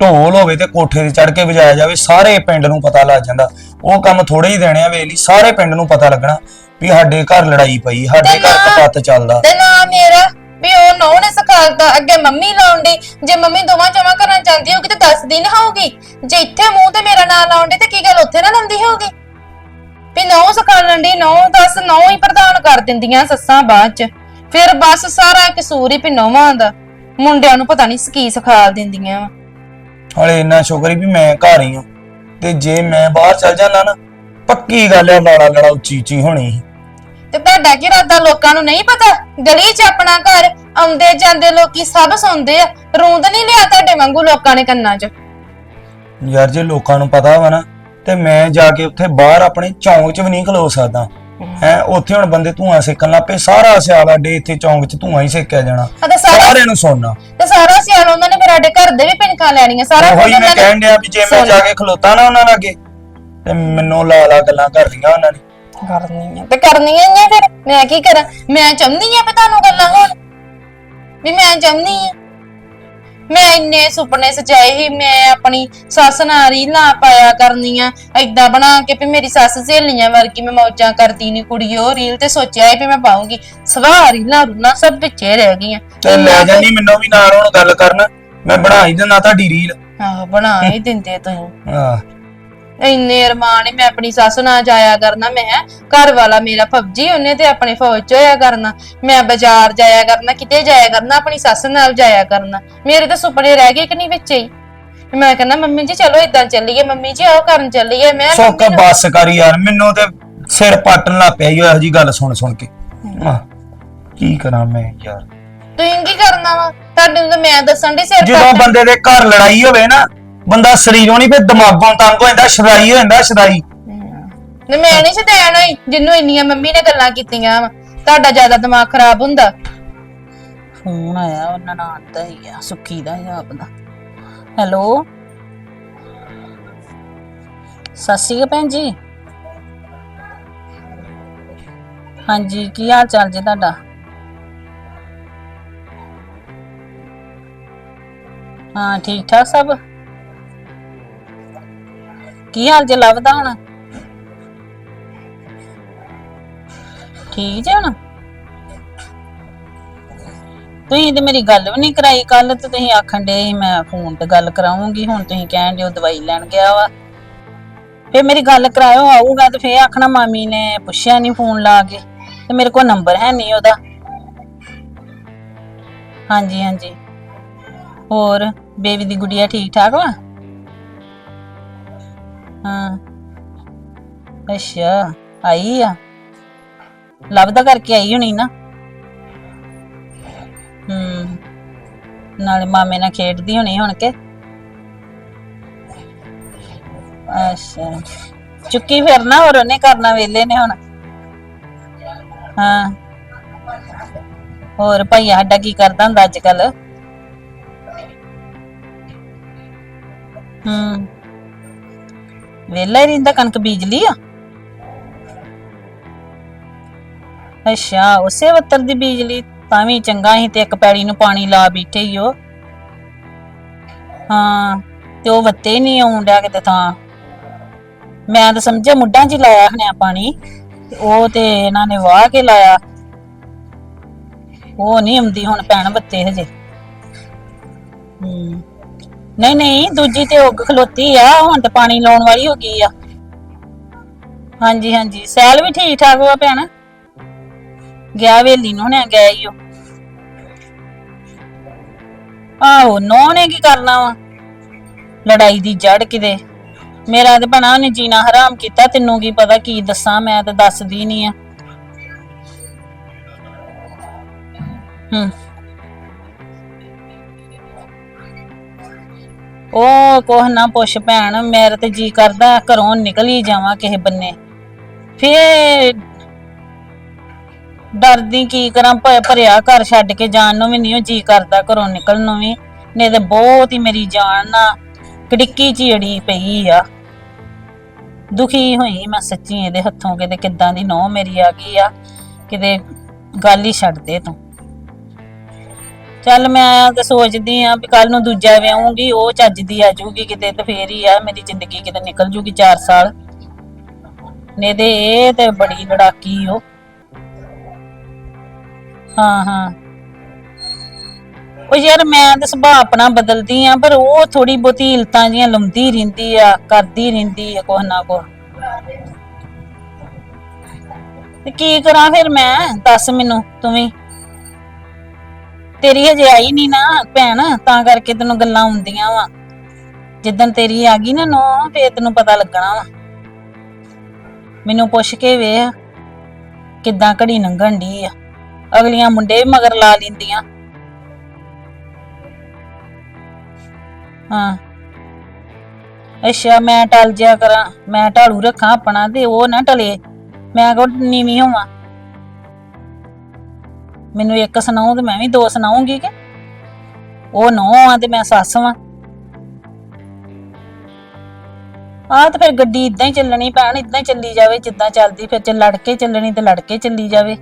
ਢੋਲ ਹੋਵੇ ਤੇ ਕੋਠੇ ਤੇ ਚੜ ਕੇ ਵਜਾਇਆ ਜਾਵੇ ਸਾਰੇ ਪਿੰਡ ਨੂੰ ਪਤਾ ਲੱਗ ਜਾਂਦਾ। ਉਹ ਕੰਮ ਥੋੜੇ ਹੀ ਦੇਣੇ ਆ ਵੇਲੀ ਸਾਰੇ ਪਿੰਡ ਨੂੰ ਪਤਾ ਲੱਗਣਾ ਵੀ ਸਾਡੇ ਘਰ ਲੜਾਈ ਪਈ ਸਾਡੇ ਤੇ ਘਰ ਨਾ- ਕਪੱਤ ਚੱਲਦਾ। ਤੇ ਨਾ ਮੇਰਾ ਵੀ ਉਹ ਨੌ ਨੇ ਸਿਖਾਤਾ ਅੱਗੇ ਮੰਮੀ ਲਾਉਂਦੀ ਜੇ ਮੰਮੀ ਦੋਵਾਂ ਜਮਾ ਕਰਨਾ ਚਾਹੁੰਦੀ ਹੋਗੀ ਤੇ ਦੱਸਦੀ ਨਾ ਹੋਊਗੀ। ਜੇ ਇੱਥੇ ਮੂੰਹ ਤੇ ਮੇਰਾ ਨਾਂ ਲਾਉਂਦੀ ਤੇ ਕੀ ਗੱਲ ਉੱਥੇ ਨਾ ਲਾਉਂਦੀ ਹੋਊਗੀ? ਵੀ ਨੌ ਸਿਖਾਉਣ ਦੀ ਨੌ ਦੱਸ ਨੌ ਹੀ ਪ੍ਰਧਾਨ ਕਰ ਦਿੰਦੀਆਂ ਸੱਸਾਂ ਬਾਅਦ ਚ। ਫਿਰ ਬਸ ਸਾਰਾ ਕਸੂਰ ਹੀ ਵੀ ਨੌਵਾਂ ਦਾ। ਮੁੰਡਿਆਂ ਨੂੰ ਪਤਾ ਨਹੀਂ ਕੀ ਸਿਖਾ ਦਿੰਦੀਆਂ। ਵਾ ਹਲੇ ਇੰਨਾ ਸ਼ੁਕਰ ਹੀ ਵੀ ਮੈਂ ਘਰ ਹੀ ਹਾਂ। ਤੇ ਜੇ ਮੈਂ ਬਾਹਰ ਚੱਲ ਜਾਂਦਾ ਨਾ ਪੱਕੀ ਗੱਲ ਹੈ ਲਾੜਾ ਲੜਾ ਉੱਚੀ ਉੱਚੀ ਹੋਣੀ ਸੀ। ਤੇ ਤੁਹਾਡਾ ਕੀ ਇਰਾਦਾ ਲੋਕਾਂ ਨੂੰ ਨਹੀਂ ਪਤਾ? ਗਲੀ 'ਚ ਆਪਣਾ ਘਰ ਆਉਂਦੇ ਜਾਂਦੇ ਲੋਕੀ ਸਭ ਸੁਣਦੇ ਆ ਰੂੰਦ ਨਹੀਂ ਲਿਆ ਤੁਹਾਡੇ ਵਾਂਗੂ ਲੋਕਾਂ ਨੇ ਕੰਨਾਂ 'ਚ? ਯਾਰ ਜੇ ਲੋਕਾਂ ਨੂੰ ਪਤਾ ਵਾ ਨਾ ਤੇ ਮੈਂ ਜਾ ਕੇ ਉੱਥੇ ਬਾਹਰ ਆਪਣੇ ਚੌਂਕ 'ਚ ਵੀ ਨਹੀਂ ਖਲੋ ਸਕਦਾ। ਹੈ ਉੱਥੇ ਹੁਣ ਬੰਦੇ ਧੂਆਂ ਸੇਕਣ ਲੱਪੇ ਸਾਰਾ ਸਿਆਲ ਅੱਡੇ ਇੱਥੇ ਚੌਂਕ 'ਚ ਧੂਆਂ ਹੀ ਸੇਕਿਆ ਜਾਣਾ। ਅਤੇ ਸਾਰਾ ਸਾਰਿਆਂ ਨੂੰ ਸੁਣਨਾ। ਤੇ ਸਾਰਾ ਸਿਆਲ ਉਹਨਾਂ ਨੇ ਫਿਰ ਸਾਡੇ ਘਰ ਦੇ ਵੀ ਪਿੰਕਾਂ ਲੈਣੀਆਂ ਸਾਰਾ ਉਹੀ ਕੁਝ ਮੈਂ ਕਹਿਣ ਡਿਆ ਵੀ ਜੇ ਮੈਂ ਜਾ ਕੇ ਖਲੋਤਾ ਨਾ ਉਹਨਾਂ ਲਾਗੇ ਤੇ ਮੈਨੂੰ ਲਾ ਲਾ ਗੱਲਾਂ ਕਰਨੀਆਂ ਉਹਨਾਂ ਨੇ। ਕਰਨੀਆਂ ਤੇ ਕਰਨੀਆਂ ਹੀ ਆ ਫਿਰ ਮੈਂ ਕੀ ਕਰਾਂ? ਮੈਂ ਚਾਹੁੰਦੀ ਆ ਵੀ ਤੁਹਾਨੂੰ ਗੱਲਾਂ ਹੋਣ। ਵੀ ਮੈਂ ਚਾਹੁੰਦੀ ਆ। ਮੈਂ ਇੰਨੇ ਸੁਪਨੇ ਸਜਾਏ ਸੀ ਮੈਂ ਆਪਣੀ ਸੱਸ ਨਾਲ ਰੀਲਾਂ ਪਾਇਆ ਕਰਨੀਆਂ। ਐਦਾਂ ਬਣਾ ਕੇ ਵੀ ਮੇਰੀ ਸੱਸ ਸਹੇਲੀਆਂ ਵਰਗੀ ਮੈਂ ਮੌਜਾਂ ਕਰਦੀ ਨਹੀਂ ਕੁੜੀ ਉਹ ਰੀਲ ਤੇ ਸੋਚਿਆ ਸੀ ਵੀ ਮੈਂ ਪਾਉਂਗੀ। ਸਵਾਹ ਰੀਲਾਂ ਰੂਲਾਂ ਸਭ ਵਿੱਚੇ ਰਹਿ ਗਈਆਂ। ਤੇ ਲੈ ਜਾਨੀ ਮੈਨੂੰ ਵੀ ਨਾਲ ਹੁਣ ਗੱਲ ਕਰਨ। ਮੈਂ ਬਣਾ ਹੀ ਦਿੰਦਾ ਤੁਹਾਡੀ ਰੀਲ। ਆਹ ਬਣਾ ਹੀ ਦਿੰਦੇ ਤੁਸੀਂ ਆਹ। ਇੰਨੇ ਅਰਮਾਨ ਈ ਮੈਂ ਆਪਣੀ ਸੱਸ ਨਾਲ ਜਾਇਆ ਕਰਨਾ ਮੈਂ ਕਿਹਾ, ਘਰ ਵਾਲਾ ਮੇਰਾ ਫੌਜੀ ਉਹਨੇ ਤੇ ਆਪਣੇ ਫੌਜ ਚ ਹੋਇਆ ਕਰਨਾ। ਮੈਂ ਬਾਜ਼ਾਰ ਜਾਇਆ ਕਰਨਾ ਕਿਤੇ ਜਾਇਆ ਕਰਨਾ ਆਪਣੀ ਸੱਸ ਨਾਲ ਜਾਇਆ ਕਰਨਾ। ਮੇਰੇ ਤਾਂ ਸੁਪਨੇ ਰਹਿ ਗਏ ਕਿ ਨਹੀਂ ਵਿੱਚ ਹੀ। ਮੈਂ ਕਹਿੰਦਾ ਮੰਮੀ ਜੀ ਚਲੋ ਇਦਾਂ ਚੱਲੀਏ ਮੰਮੀ ਜੀ ਆਓ ਕਰਨ ਚੱਲੀਏ। ਮੈਂ ਸੁੱਕ ਬੱਸ ਕਰ ਯਾਰ ਮੈਨੂੰ ਤੇ ਸਿਰ ਪੱਟਣ ਲੱਗ ਪਿਆ ਇਹੋ ਜੀ ਗੱਲ ਸੁਣ ਸੁਣ ਕੇ। ਆਹ, ਕੀ ਕਰਾਂ ਮੈਂ ਯਾਰ? ਤੁਸੀਂ ਕੀ ਕਰਨਾ ਵਾ? ਤੁਹਾਡੇ ਨੂੰ ਤਾਂ ਮੈਂ ਦੱਸਣ ਦੀ ਸਿਰ ਜਦੋਂ ਬੰਦੇ ਦੇ ਘਰ ਲੜਾਈ ਹੋਵੇ ਨਾ ਬੰਦਾ ਸਰੀਰੋਂ ਨਹੀਂ ਫਿਰ ਦਿਮਾਗੋਂ ਤੰਗ ਹੋ ਜਾਂਦਾ ਸ਼ਰਾਈ ਹੋ ਜਾਂਦਾ ਸ਼ਰਾਈ। ਨੇ ਮੈਂ ਨਹੀਂ ਸਦੈਣ ਹੋਈ ਜਿੰਨੂੰ ਇੰਨੀਆਂ ਮੰਮੀ ਨੇ ਗੱਲਾਂ ਕੀਤੀਆਂ ਵਾ। ਤੁਹਾਡਾ ਜ਼ਿਆਦਾ ਦਿਮਾਗ ਖਰਾਬ ਹੁੰਦਾ। ਫੋਨ ਆਇਆ ਉਹਨਾਂ ਨਾਲ ਦਾ ਹੀ ਆ ਸੁੱਖੀ ਦਾ ਜਾਂ ਆਪਦਾ ਹੈਲੋ? ਸਤਿ ਸ਼੍ਰੀ ਅਕਾਲ ਭੈਣ ਜੀ। ਹਾਂਜੀ ਕੀ ਹਾਲ ਚਾਲ ਜੀ ਤੁਹਾਡਾ? ਹਾਂ ਠੀਕ ਠਾਕ ਸਭ? ਕੀ ਹਾਲ ਜੇ ਲੱਭਦਾ ਹੁਣ? ਠੀਕ ਜੇ ਹੁਣ? ਤੁਸੀਂ ਤੇ ਮੇਰੀ ਗੱਲ ਵੀ ਨਹੀਂ ਕਰਾਈ ਕੱਲ ਤੇ ਤੁਸੀਂ ਆਖਣ ਦੇ ਮੈਂ ਫੋਨ ਤੇ ਗੱਲ ਕਰਾਉਂਗੀ, ਹੁਣ ਤੁਸੀਂ ਕਹਿਣ ਦਿਓ ਦਵਾਈ ਲੈਣ ਗਿਆ ਵਾ। ਫੇ ਮੇਰੀ ਗੱਲ ਕਰਾਇਓ, ਆਊਗਾ ਤੇ ਫੇ ਆਖਣਾ ਮਾਮੀ ਨੇ ਪੁੱਛਿਆ ਨਹੀਂ ਫੋਨ ਲਾ ਕੇ, ਤੇ ਮੇਰੇ ਕੋਲ ਨੰਬਰ ਹੈ ਨਹੀਂ ਉਹਦਾ। ਹਾਂਜੀ ਹਾਂਜੀ। ਹੋਰ, ਬੇਬੀ ਦੀ ਗੁੜੀਆ ਠੀਕ ਠਾਕ ਵਾ? ਹਾਂ। ਅੱਛਾ, ਆਈ ਆ? ਲੱਭਦਾ ਕਰਕੇ ਆਈ ਹੋਣੀ ਨਾ? ਹੂੰ। ਨਾਲੇ ਮਾਮੇ ਨਾਲ ਖੇਡਦੀ ਹੋਣੀ ਹੁਣ ਕੇ? ਅੱਛਾ। ਚੁੱਕੀ ਫਿਰਨਾ ਹੋਰ ਉਹਨੇ ਕਰਨਾ ਵੇਲੇ ਨੇ ਹੁਣ। ਹਾਂ। ਹੋਰ ਭਾਈ ਸਾਡਾ ਕੀ ਕਰਦਾ ਹੁੰਦਾ ਅੱਜ ਕੱਲ ਹੂੰ। ਵੇਲਾ ਹੀ ਰਹਿੰਦਾ ਕਣਕ ਬੀਜ ਲਈ ਆ। ਅੱਛਾ, ਉਸੇ ਵੱਤਰ ਦੀ ਬੀਜ ਲਈ, ਤਾਂ ਵੀ ਚੰਗਾ ਸੀ ਤੇ ਇੱਕ ਪੈੜੀ ਨੂੰ ਪਾਣੀ ਲਾ ਬੈਠੇ ਹੀ ਉਹ। ਹਾਂ, ਤੇ ਉਹ ਵੱਤੇ ਨਹੀਂ ਆਉਣ ਡਿਆ ਕਿਤੇ ਤਾਂ। ਮੈਂ ਤਾਂ ਸਮਝਿਆ ਮੁੱਢਾਂ 'ਚ ਹੀ ਲਾਇਆ ਹਣਿਆ ਪਾਣੀ, ਤੇ ਉਹ ਤੇ ਇਹਨਾਂ ਨੇ ਵਾਹ ਕੇ ਲਾਇਆ। ਉਹ ਨਹੀਂ ਆਉਂਦੀ ਹੁਣ ਭੈਣ ਬੱਤੇ ਹਜੇ। ਹੂੰ। ਨਹੀਂ ਨਹੀਂ, ਦੂਜੀ ਤੇ ਉੱਗ ਖਲੋਤੀ ਆ, ਹੁਣ ਤੇ ਪਾਣੀ ਲਾਉਣ ਵਾਲੀ ਹੋ ਗਈ ਆ। ਹਾਂਜੀ ਹਾਂਜੀ, ਸੈਲ ਵੀ ਠੀਕ ਠਾਕ ਵਾ ਭੈਣ? ਗਿਆ ਵੇਲੀ ਨੂੰ ਨੇ ਗਿਆ ਈ ਉਹ ਆਹੋ, ਨੋ ਨੇ ਕੀ ਕਰਨਾ ਵਾ? ਲੜਾਈ ਦੀ ਜੜ ਕਿਤੇ। ਮੇਰਾ ਤੇ ਭੈਣਾ ਉਹਨੇ ਜੀਣਾ ਹਰਾਮ ਕੀਤਾ, ਤੈਨੂੰ ਕੀ ਪਤਾ ਕੀ ਦੱਸਾਂ, ਮੈਂ ਤੇ ਦੱਸਦੀ ਨਹੀਂ ਆ। ਹੂੰ। ਉਹ ਕੋਹ ਨਾ ਪੁੱਛ ਭੈਣ, ਮੇਰੇ ਤੇ ਜੀ ਕਰਦਾ, ਘਰੋਂ ਨਿਕਲ ਹੀ ਜਾਵਾਂ ਕਿਸੇ ਬੰਨੇ। ਫੇਰ ਡਰਦੀ ਕੀ ਕਰਾਂ, ਭ- ਭਰਿਆ ਘਰ ਛੱਡ ਕੇ ਜਾਣ ਨੂੰ ਵੀ ਨਹੀਂ ਜੀ ਕਰਦਾ ਘਰੋਂ ਨਿਕਲਣ ਨੂੰ ਵੀ। ਨਹੀਂ ਤੇ ਬਹੁਤ ਹੀ ਮੇਰੀ ਜਾਨ ਨਾ ਕੜਿੱਕੀ ਚੀੜੀ ਪਈ ਆ। ਦੁਖੀ ਹੋਈ ਮੈਂ ਸੱਚੀ ਇਹਦੇ ਹੱਥੋਂ, ਕਿਤੇ ਕਿੱਦਾਂ ਦੀ ਨੌ ਮੇਰੀ ਆ ਗਈ ਆ, ਕਿਤੇ ਗੱਲ ਹੀ ਛੱਡ ਦੇ ਤੂੰ। ਚੱਲ ਮੈਂ ਤਾਂ ਸੋਚਦੀ ਆ ਵੀ ਕੱਲ ਨੂੰ ਦੂਜਾ ਵਿਆਹੂੰਗੀ, ਉਹ ਚੱਜ ਦੀ ਆ ਜਾਊਗੀ ਕਿਤੇ ਤੇ ਫੇਰ ਹੀ ਆ, ਮੇਰੀ ਜ਼ਿੰਦਗੀ ਕਿਤੇ ਨਿਕਲ ਜੂਗੀ 4 ਸਾਲ। ਨੇ ਤੇ ਇਹ ਤੇ ਬੜੀ ਲੜਾਕੀ ਓ। ਹਾਂ ਹਾਂ। ਉਹ ਯਾਰ ਮੈਂ ਤਾਂ ਸੁਭਾਅ ਆਪਣਾ ਬਦਲਦੀ ਆ, ਪਰ ਉਹ ਥੋੜੀ ਬਹੁਤੀ ਇਲਤਾਂ ਜੀਆਂ ਲੰਮਦੀ ਰਹਿੰਦੀ ਆ, ਕਰਦੀ ਰਹਿੰਦੀ ਆ ਕੁਛ ਨਾ ਕੁਛ। ਤੇ ਕੀ ਕਰਾਂ ਫਿਰ ਮੈਂ? ਦੱਸ ਮੈਨੂੰ, ਤੂੰ ਵੀ। ਤੇਰੀ ਹਜੇ ਆਈ ਨਹੀਂ ਨਾ ਭੈਣ, ਤਾਂ ਕਰਕੇ ਤੈਨੂੰ ਗੱਲਾਂ ਹੁੰਦੀਆਂ ਵਾ। ਜਿੱਦਣ ਤੇਰੀ ਆ ਗਈ ਨਾ ਨੋ, ਫੇਰ ਤੈਨੂੰ ਪਤਾ ਲੱਗਣਾ ਵਾ। ਮੈਨੂੰ ਪੁੱਛ ਕੇ ਵੇਖ ਕਿੱਦਾਂ ਘੜੀ ਲੰਘਣ ਦੀ ਆ। ਅਗਲੀਆਂ ਮੁੰਡੇ ਵੀ ਮਗਰ ਲਾ ਲੈਂਦੀਆਂ। ਹਾਂ। ਅੱਛਾ, ਮੈਂ ਟਲ ਜਿਆ ਕਰਾਂ, ਮੈਂ ਢਾਲੂ ਰੱਖਾਂ ਆਪਣਾ ਤੇ ਉਹ ਨਾ ਟਲੇ। ਮੈਂ ਕੋ ਨੀਵੀਂ ਹੋਵਾਂ। ਮੈਨੂੰ ਇੱਕ ਸੁਣਾਉ ਤੇ ਮੈਂ ਵੀ ਦੋ ਸੁਣਾਉਂਗੀ ਕਿ? ਉਹ ਨੌ ਆ ਤੇ ਮੈਂ ਸੱਸ ਵਾਂ। ਆ ਤੇ ਫਿਰ ਗੱਡੀ ਇਦਾਂ ਹੀ ਚੱਲਣੀ ਭੈਣ, ਇਦਾਂ ਹੀ ਚੱਲੀ ਜਾਵੇ, ਜਿੱਦਾਂ ਚੱਲਦੀ ਫਿਰ ਚ ਲੜ ਕੇ ਚੱਲਣੀ ਤੇ ਲੜ ਕੇ ਚੱਲੀ ਜਾਵੇ।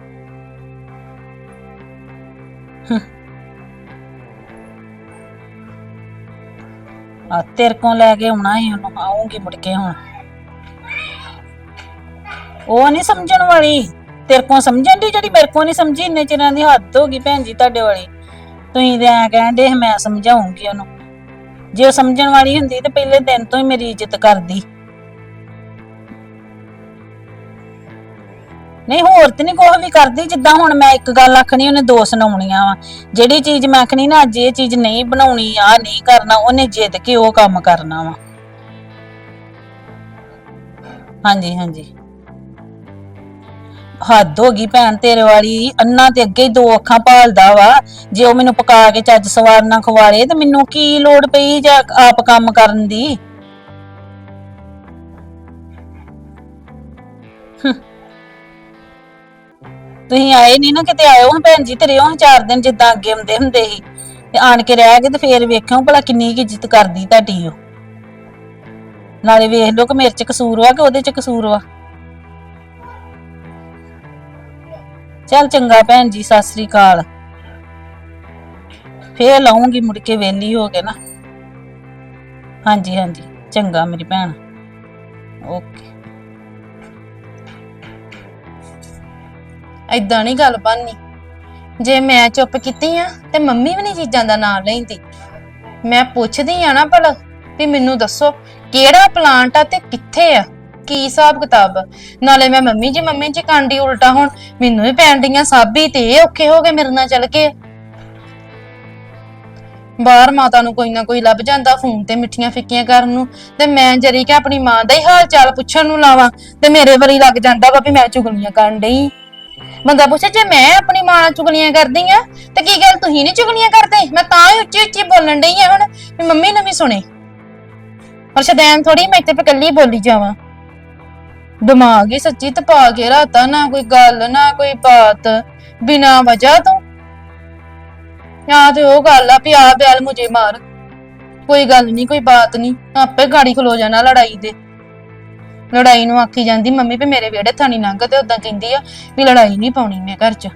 ਆ ਤੇਰੇ ਕੋਲ ਲੈ ਕੇ ਆਉਣਾ ਹੀ ਉਹਨੂੰ ਆਉਂਗੀ ਮੁੜ ਕੇ ਹੁਣ। ਉਹ ਨਹੀਂ ਸਮਝਣ ਵਾਲੀ। ਤੇਰੇ ਕੋਲ ਸਮਝਣ ਦੀ ਜਿਹੜੀ ਮੇਰੇ ਕੋਲ ਨਹੀਂ ਸਮਝੀ? ਇੰਨੇ ਚਿਰਾਂ ਦੀ ਹੱਦ ਹੋ ਗਈ ਭੈਣ ਜੀ ਤੁਹਾਡੇ ਵਾਲੀ। ਤੁਸੀਂ ਤੇ ਐ ਕਹਿੰਦੇ ਮੈਂ ਸਮਝਾਉਂਗੀ ਉਹਨੂੰ। ਜੇ ਉਹ ਸਮਝਣ ਵਾਲੀ ਹੁੰਦੀ ਤੇ ਪਹਿਲੇ ਦਿਨ ਤੋਂ ਹੀ ਮੇਰੀ ਇੱਜ਼ਤ ਕਰਦੀ। ਨਹੀਂ, ਹੋਰ ਤੇ ਨਹੀਂ ਕੁਛ ਵੀ ਕਰਦੀ, ਜਿੱਦਾਂ ਹੁਣ ਮੈਂ ਇੱਕ ਗੱਲ ਆਖਣੀ, ਉਹਨੇ ਦੋ ਸੁਣਾਉਣੀਆਂ ਵਾ। ਜਿਹੜੀ ਚੀਜ਼ ਮੈਂ ਆਖਣੀ ਨਾ, ਅੱਜ ਇਹ ਚੀਜ਼ ਨਹੀਂ ਬਣਾਉਣੀ ਆ ਨਹੀਂ ਕਰਨਾ, ਉਹਨੇ ਜਿੱਦ ਕੇ ਉਹ ਕੰਮ ਕਰਨਾ ਵਾ। ਹਾਂਜੀ ਹਾਂਜੀ। ਹੱਦ ਹੋ ਗਈ ਭੈਣ ਤੇਰੇ ਵਾਲੀ। ਅੰਨਾ ਤੇ ਅੱਗੇ ਹੀ ਦੋ ਅੱਖਾਂ ਭਾਲਦਾ ਵਾ। ਜੇ ਉਹ ਮੈਨੂੰ ਪਕਾ ਕੇ ਚੱਜ ਸਵਾਰ ਨਾ ਖਵਾਲੇ, ਤੇ ਮੈਨੂੰ ਕੀ ਲੋੜ ਪਈ ਜਾਂ ਆਪ ਕੰਮ ਕਰਨ ਦੀ? ਹਮ। ਤੁਸੀਂ ਆਏ ਨਹੀਂ ਨਾ ਕਿਤੇ ਆਇਓ ਹਾਂ ਭੈਣ ਜੀ, ਤੇ ਰਿਓ ਹਾਂ ਚਾਰ ਦਿਨ ਜਿੱਦਾਂ ਅੱਗੇ ਹੁੰਦੇ ਹੁੰਦੇ ਸੀ। ਤੇ ਆਣ ਕੇ ਰਹਿ ਗਏ ਤੇ ਫੇਰ ਵੇਖਿਓ ਭਲਾ ਕਿੰਨੀ ਕੁ ਇੱਜ਼ਤ ਕਰਦੀ ਤੁਹਾਡੀ ਉਹ। ਨਾਲੇ ਵੇਖ ਲਓ ਕਿ ਮੇਰੇ ਚ ਕਸੂਰ ਵਾ ਕਿ ਉਹਦੇ ਚ ਕਸੂਰ ਵਾ। ਚੱਲ ਚੰਗਾ ਭੈਣ ਜੀ, ਸਤਿ ਸ੍ਰੀ ਅਕਾਲ। ਫੇਰ ਲਾਉਂਗੀ ਮੁੜ ਕੇ ਵੇਲੀ ਹੋ ਕੇ ਨਾ। ਹਾਂਜੀ ਹਾਂਜੀ, ਚੰਗਾ ਮੇਰੀ ਭੈਣ। ਓਕੇ। ਐਦਾਂ ਨਹੀਂ ਗੱਲ ਬਣਨੀ। ਜੇ ਮੈਂ ਚੁੱਪ ਕੀਤੀ ਆ, ਤੇ ਮੰਮੀ ਵੀ ਨਹੀਂ ਚੀਜ਼ਾਂ ਦਾ ਨਾਮ ਲੈਂਦੀ। ਮੈਂ ਪੁੱਛਦੀ ਆ ਨਾ ਭਲਾ, ਵੀ ਮੈਨੂੰ ਦੱਸੋ, ਕਿਹੜਾ ਪਲਾਂਟ ਆ ਤੇ ਕਿੱਥੇ ਆ? ਕੀ ਹਿਸਾਬ ਕਿਤਾਬ? ਆ? ਨਾਲੇ ਮੈਂ ਮੰਮੀ ਜੀ ਮੰਮੀ ਜੀ ਕਾਂਡੀ ਉਲਟਾ ਹੁਣ ਮੈਨੂੰ ਵੀ ਪੈਣ ਡੀਆਂ ਸਾਬੀ ਤੇ ਇਹ ਔਖੇ ਹੋ ਗਏ ਮੇਰੇ ਨਾਲ ਚੱਲ ਕੇ। ਬਾਹਰ ਮਾਤਾ ਨੂੰ ਕੋਈ ਨਾ ਕੋਈ ਲੱਭ ਜਾਂਦਾ ਫੋਨ ਤੇ ਮਿੱਠੀਆਂ ਫਿੱਕੀਆਂ ਕਰਨ ਨੂੰ। ਤੇ ਮੈਂ ਜਰੀ ਕਿ ਆਪਣੀ ਮਾਂ ਦਾ ਹੀ ਹਾਲ ਚਾਲ ਪੁੱਛਣ ਨੂੰ ਲਾਵਾਂ। ਤੇ ਮੇਰੇ ਵਾਰੀ ਲੱਗ ਜਾਂਦਾ ਵਾ ਵੀ ਮੈਂ ਚੁਗਲੀਆਂ ਕਰਨ ਡਈ। ਬੰਦਾ ਪੁੱਛੇ, ਜੇ ਮੈਂ ਆਪਣੀ ਮਾਂ ਨਾਲ ਚੁਗਲੀਆਂ ਕਰਦੀ ਆ, ਤੇ ਕੀ ਗੱਲ ਤੁਸੀਂ ਨਹੀਂ ਚੁਗਲੀਆਂ ਕਰਦੇ? ਮੈਂ ਤਾਂ ਹੀ ਉੱਚੀ ਉੱਚੀ ਬੋਲਣ ਡਈ ਆ ਹੁਣ, ਵੀ ਮੰਮੀ ਨੂੰ ਵੀ ਸੁਣੇ। ਪਰ ਸ਼ਦੈਨ ਥੋੜੀ ਮੈਂ ਇੱਥੇ ਪੇ ਇਕੱਲੀ ਬੋਲੀ ਜਾਵਾਂ। ਦਿਮਾਗ ਹੀ ਸੱਚੀ ਤਪਾ ਕੇ ਰਾਤਾ, ਨਾ ਕੋਈ ਗੱਲ, ਨਾ ਕੋਈ ਬਾਤ। ਬਿਨਾ ਵਜ੍ਹਾ ਤੋਂ। ਜਾਂ ਤੇ ਉਹ ਗੱਲ ਆ ਵੀ ਆ ਬੈਲ ਮੁਝੇ ਮਾਰ। ਕੋਈ ਗੱਲ ਨਹੀਂ ਕੋਈ ਬਾਤ ਨਹੀਂ ਆਪੇ ਗਾੜੀ ਖਲੋ ਜਾਣਾ ਲੜਾਈ ਦੇ। ਲੜਾਈ ਨੂੰ ਆਖੀ ਜਾਂਦੀ ਮੰਮੀ ਵੀ ਮੇਰੇ ਵਿਹੜੇ ਥਾਣੀ ਲੰਘ ਤੇ ਉਦਾਂ ਕਹਿੰਦੀ ਆ ਵੀ ਲੜਾਈ ਨਹੀਂ ਪਾਉਣੀ ਮੈਂ ਘਰ 'ਚ।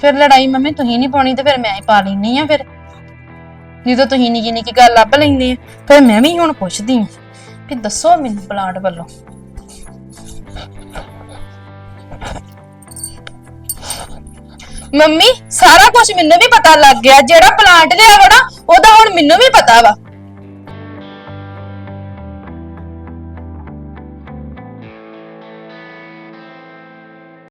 ਫਿਰ ਲੜਾਈ ਮੰਮੀ ਤੁਸੀਂ ਨਹੀਂ ਪਾਉਣੀ ਤੇ ਫਿਰ ਮੈਂ ਹੀ ਪਾ ਲੈਣੀ ਆ ਫਿਰ। ਜਦੋਂ ਤੁਸੀਂ ਨਿੱਕੀ ਨਿੱਕੀ ਗੱਲ ਲੱਭ ਲੈਂਦੇ ਆ, ਫਿਰ ਮੈਂ ਵੀ ਹੁਣ ਪੁੱਛਦੀ ਆ। ਵੀ ਦੱਸੋ ਮੈਨੂੰ ਪਲਾਂਟ ਵੱਲੋਂ। ਮੰਮੀ, ਸਾਰਾ ਕੁਝ ਮੈਨੂੰ ਵੀ ਪਤਾ ਲੱਗ ਗਿਆ, ਜਿਹੜਾ ਪਲਾਂਟ ਲਿਆ ਹੋਣਾ, ਉਹਦਾ ਹੁਣ ਮੈਨੂੰ ਵੀ ਪਤਾ ਵਾ।